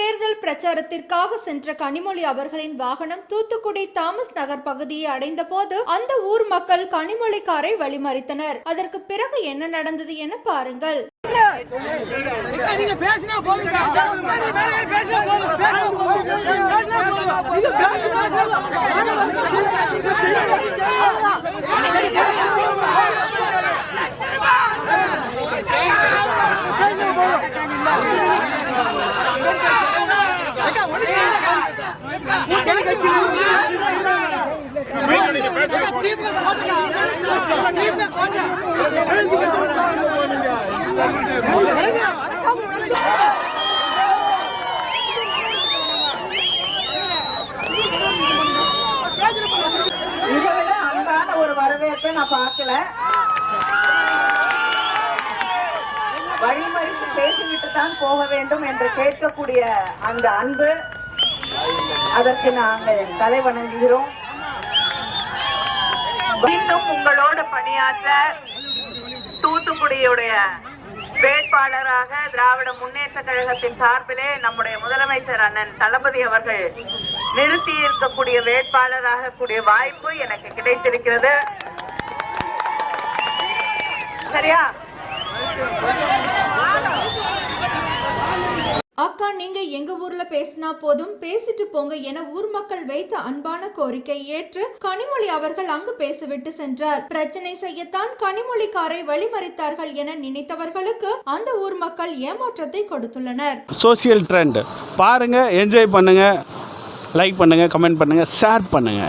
தேர்தல் பிரச்சாரத்திற்காக சென்ற கனிமொழி அவர்களின் வாகனம் தூத்துக்குடி தாமஸ் நகர் பகுதியை அடைந்தபோது அந்த ஊர் மக்கள் கனிமொழி காரை வழிமறித்தனர். அதற்கு பிறகு என்ன நடந்தது என பாருங்கள். நீங்க பேசினா போதும் ஒரு வரவேற்பை நான் பார்க்கல வழிமறித்து பேசிவிட்டு தான் போக வேண்டும் என்று கேட்கக்கூடிய அந்த அன்பு அதற்கு நாங்கள் தலை வணங்குகிறோம். மீண்டும் உங்களோடு பணியாற்ற தூத்துக்குடியுடைய வேட்பாளராக திராவிட முன்னேற்ற கழகத்தின் சார்பிலே நம்முடைய முதலமைச்சர் அண்ணன் தளபதி அவர்கள் நிறுத்தி இருக்கக்கூடிய வேட்பாளராக கூடிய வாய்ப்பு எனக்கு கிடைத்திருக்கிறது. சரியா? அக்கா நீங்க எங்க ஊர்ல பேசினா போதும். பேசிட்டு போங்க என ஊர் மக்கள் வைத்த அன்பான கோரிக்கை ஏற்று கனிமொழி அவர்கள் அங்கு பேசிவிட்டு சென்றார். பிரச்சனை செய்யத்தான் கனிமொழிக்காரை வழிமறித்தார்கள் என நினைத்தவர்களுக்கு அந்த ஊர் மக்கள் ஏமாற்றத்தை கொடுத்துள்ளனர். சோஷியல் ட்ரெண்ட் பாருங்கள் என்ஜாய் பண்ணுங்கள் லைக் பண்ணுங்கள் கமெண்ட் பண்ணுங்கள் ஷேர் பண்ணுங்கள்